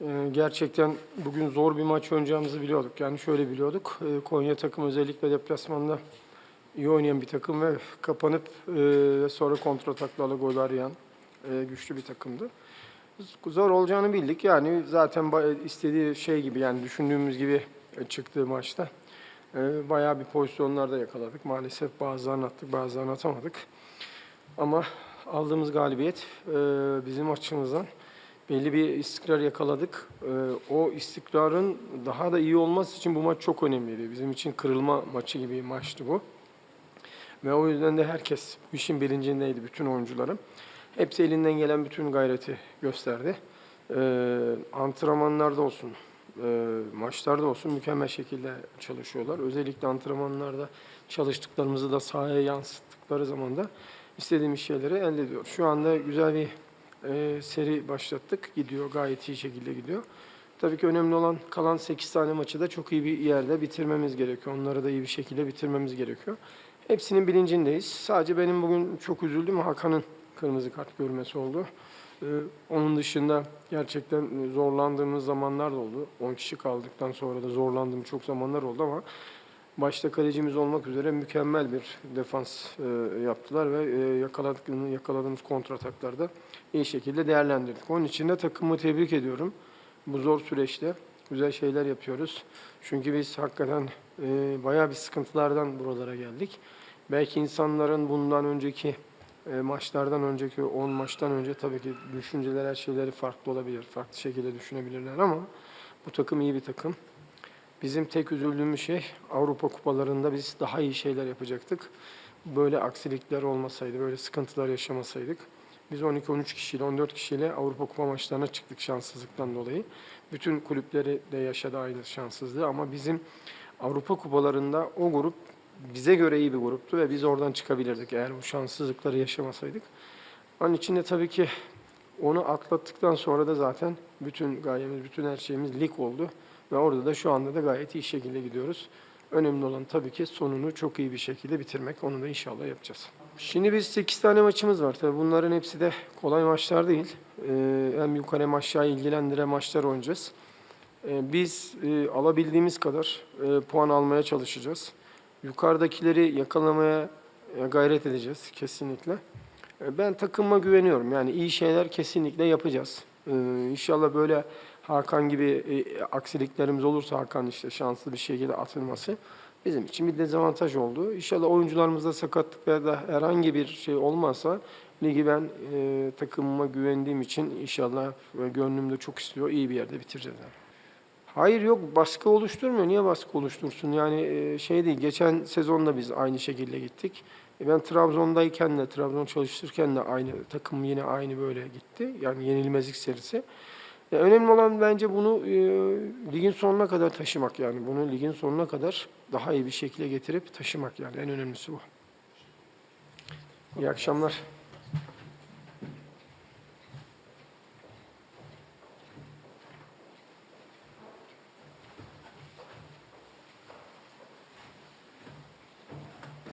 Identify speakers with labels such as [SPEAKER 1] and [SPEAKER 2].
[SPEAKER 1] Ee, Gerçekten bugün zor bir maç oynayacağımızı biliyorduk. Yani şöyle biliyorduk. Ee, Konya takım özellikle deplasmanda iyi oynayan bir takım ve kapanıp e, sonra kontrataklarla gol arayan e, güçlü bir takımdı. Zor olacağını bildik. Yani zaten istediği şey gibi yani düşündüğümüz gibi çıktığı maçta. E, Bayağı bir pozisyonlarda yakaladık. Maalesef bazılarını attık, bazılarını atamadık. Ama aldığımız galibiyet bizim açımızdan belli bir istikrar yakaladık. E, O istikrarın daha da iyi olması için bu maç çok önemliydi. Bizim için kırılma maçı gibi bir maçtı bu. Ve o yüzden de herkes işin bilincindeydi, bütün oyuncularım. Hepsi elinden gelen bütün gayreti gösterdi. Ee, antrenmanlarda olsun, e, maçlarda olsun mükemmel şekilde çalışıyorlar. Özellikle antrenmanlarda çalıştıklarımızı da sahaya yansıttıkları zaman da istediğimiz şeyleri elde ediyor. Şu anda güzel bir e, seri başlattık. Gidiyor, gayet iyi şekilde gidiyor. Tabii ki önemli olan kalan 8 tane maçı da çok iyi bir yerde bitirmemiz gerekiyor. Onları da iyi bir şekilde bitirmemiz gerekiyor. Hepsinin bilincindeyiz. Sadece benim bugün çok üzüldüm Hakan'ın kırmızı kart görmesi oldu. Ee, onun dışında gerçekten zorlandığımız zamanlar da oldu. 10 kişi kaldıktan sonra da zorlandığım çok zamanlar oldu ama başta kalecimiz olmak üzere mükemmel bir defans e, yaptılar ve e, yakaladığımız, yakaladığımız kontrataklarda iyi şekilde değerlendirdik. Onun için de takımı tebrik ediyorum. Bu zor süreçte güzel şeyler yapıyoruz. Çünkü biz hakikaten e, bayağı bir sıkıntılardan buralara geldik. Belki insanların bundan önceki e, maçlardan önceki 10 maçtan önce tabii ki düşünceler her şeyleri farklı olabilir. Farklı şekilde düşünebilirler ama bu takım iyi bir takım. Bizim tek üzüldüğümüz şey Avrupa kupalarında biz daha iyi şeyler yapacaktık. Böyle aksilikler olmasaydı, böyle sıkıntılar yaşamasaydık. Biz 12-13 kişiyle, 14 kişiyle Avrupa Kupa maçlarına çıktık şanssızlıktan dolayı. Bütün kulüpleri de yaşadı aynı şanssızlığı ama bizim Avrupa Kupalarında o grup bize göre iyi bir gruptu ve biz oradan çıkabilirdik eğer bu şanssızlıkları yaşamasaydık. Onun için de tabii ki onu atlattıktan sonra da zaten bütün gayemiz, bütün her şeyimiz lig oldu. Ve orada da şu anda da gayet iyi şekilde gidiyoruz. Önemli olan tabii ki sonunu çok iyi bir şekilde bitirmek. Onu da inşallah yapacağız. Şimdi biz 8 tane maçımız var. Tabii bunların hepsi de kolay maçlar değil. Ee, hem yukarı hem aşağı ilgilendiren maçlar oynayacağız. Ee, biz e, alabildiğimiz kadar e, puan almaya çalışacağız. Yukarıdakileri yakalamaya e, gayret edeceğiz kesinlikle. E, Ben takıma güveniyorum. Yani iyi şeyler kesinlikle yapacağız. Ee, İnşallah böyle Hakan gibi e, aksiliklerimiz olursa Hakan işte şanslı bir şekilde atılması bizim için bir dezavantaj oldu. İnşallah oyuncularımızda sakatlık ya da herhangi bir şey olmazsa ligi ben e, takımıma güvendiğim için inşallah ve gönlümde çok istiyor iyi bir yerde bitireceğiz. Yani. Hayır yok baskı oluşturmuyor. Niye baskı oluştursun? Yani e, şey değil. Geçen sezonda biz aynı şekilde gittik. E, Ben Trabzon'dayken de, Trabzon çalıştırırken de aynı takım yine aynı böyle gitti. Yani yenilmezlik serisi. E, önemli olan bence bunu e, ligin sonuna kadar taşımak yani. Bunu ligin sonuna kadar daha iyi bir şekilde getirip taşımak yani. En önemlisi bu. İyi akşamlar.